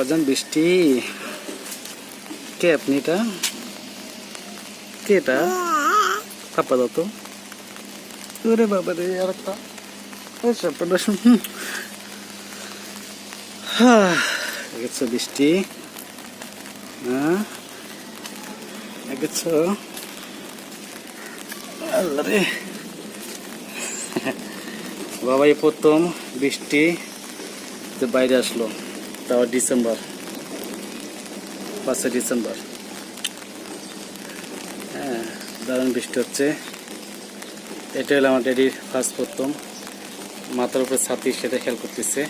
আব্বাজান বৃষ্টি। কে আপনি এটা? কে এটা? পাপা দাও তো। ওরে বাবা রে, আর একটা। শুন হ্যাঁ গেছো বৃষ্টি। হ্যাঁ রে। বাবাই প্রথম বৃষ্টি বাইরে আসলো। তাও ডিসেম্বর পাঁচই ডিসেম্বর। হ্যাঁ দারুণ বৃষ্টি হচ্ছে। এটা হলো আমার ড্যাডির ফার্স্ট প্রথম। মাথার উপরে ছাতি সেটা খেয়াল করতেছে।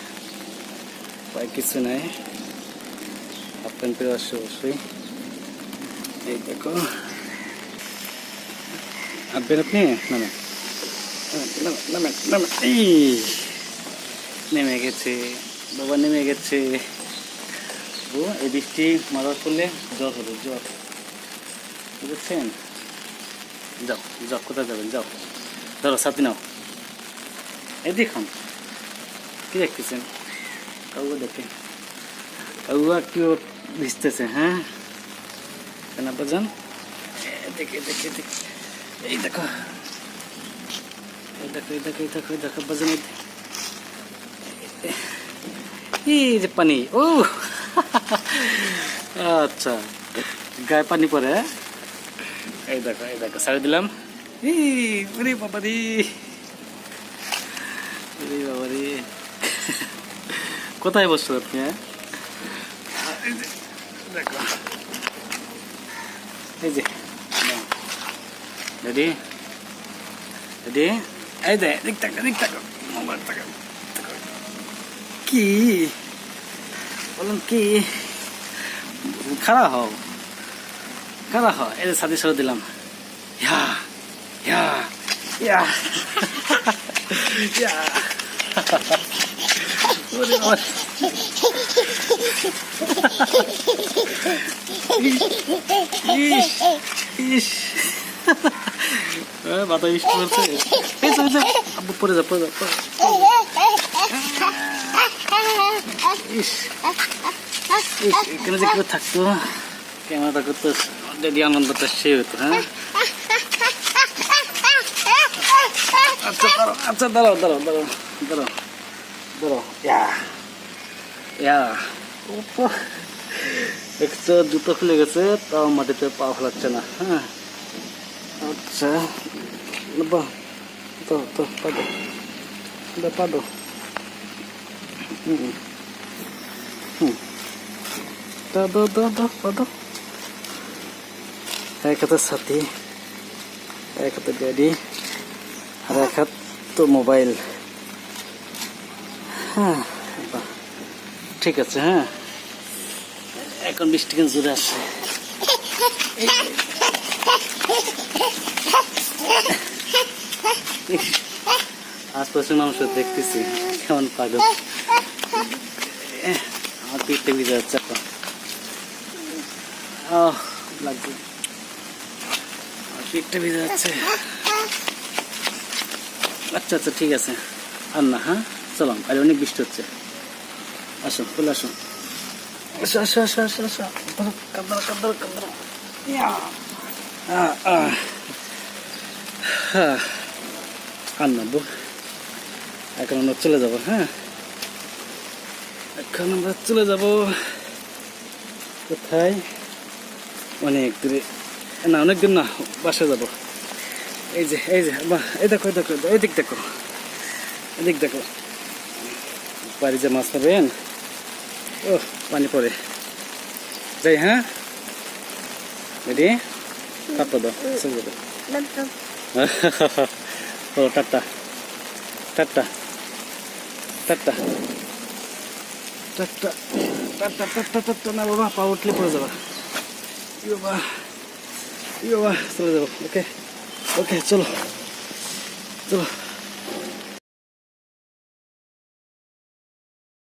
প্রায় কিছু নাই। হাফ প্যান্ট আসছে অবশ্যই। এই দেখো। আসবেন আপনি? নামেন নামেন, নামেন নামেন এই নেমে গেছে। বাবা নেমে গেছে ও এই বৃষ্টি মারার করলে জ্বর হবে জ্বর বুঝেছেন যাও যাও কোথায় যাবেন যাও ধরো সাথে নাও এই দেখুন কি দেখতেছেন কাউকে দেখে কাউয়া কেউ ভিজতেছে হ্যাঁ কেন বাজান দেখে দেখে দেখে এই দেখো এই দেখো এই দেখো এই দেখো এই দেখো বাজান এই দেখো। এই যে পানি ও আচ্ছা গায়ে পানি পরে হ্যাঁ? এই দেখো এই দেখো সারি দিলাম এই ওরে বাবা রে ওরে বাবা রে কোথায় বসছো আপনি হ্যাঁ এই যে, দেখো এই যে রেডি রেডি এই দে দিক তাক দিক তাক মোবাইল তাক কি? বলুন কি? খারাপ হও। খারাপ হও। যে সাথে সরে দিলাম। ইয়া ইয়া ইয়া। ইয়া। ইস ইস। পড়ছে এই যা, পড়ে যা পড়ে যা। ইস ইস, এখানে যে কেউ থাকতো, ক্যামেরাটা করতো ড্যাডি আনন্দটা সে হতো হ্যাঁ? আচ্ছা দাঁড়াও আচ্ছা দাঁড়াও দাঁড়াও দাঁড়াও দাঁড়াও দাঁড়াও, ইয়া ইয়া একটু জুতো খুলে গেছে, তাও মাটিতে পা ফেলাচ্ছে না হ্যাঁ? আচ্ছা বাহ তো তো, পাদো পাদো হুম। হুম দাও দাও দাও দাও এক হাতে সাথী এক হাতে ড্যাডি আর এক হাত তো মোবাইল হ্যাঁ ঠিক আছে হ্যাঁ। এখন বৃষ্টি কিন্তু জোরে আসছে। আশপাশের মানুষ দেখতেছি, কেমন পাগল। আমার পিঠটা ভিজে যাচ্ছে এখন। লাগছে। আমার পিঠটা ভিজে যাচ্ছে। আচ্ছা আচ্ছা ঠিক আছে। আর হ্যাঁ? চলো আর অনেক বৃষ্টি হচ্ছে। আসো, চলে আসো। আসো আসো আসো আসো আসো। কান্দর কান্দর কান্দর চলে যাব হ্যাঁ? এখন আমরা চলে যাব কোথায়? অনেক দূরে। না অনেক দূর না বাসা যাব। এই যে এই যে বাহ এই দেখো এই দেখো এদিক দেখো। এদিক দেখো। বাড়ি যে মাছ পাবেন? ও পানি পড়ে। যাই হ্যাঁ? রেডি? কাপড় দাও চলে যাবে। ও tata. Tata. Tata. Tata tata tata tata না বাবা পা উঠলে পড়ে যাবা ই বাবা ই বাবা চলে যাব ওকে ওকে চলো চলো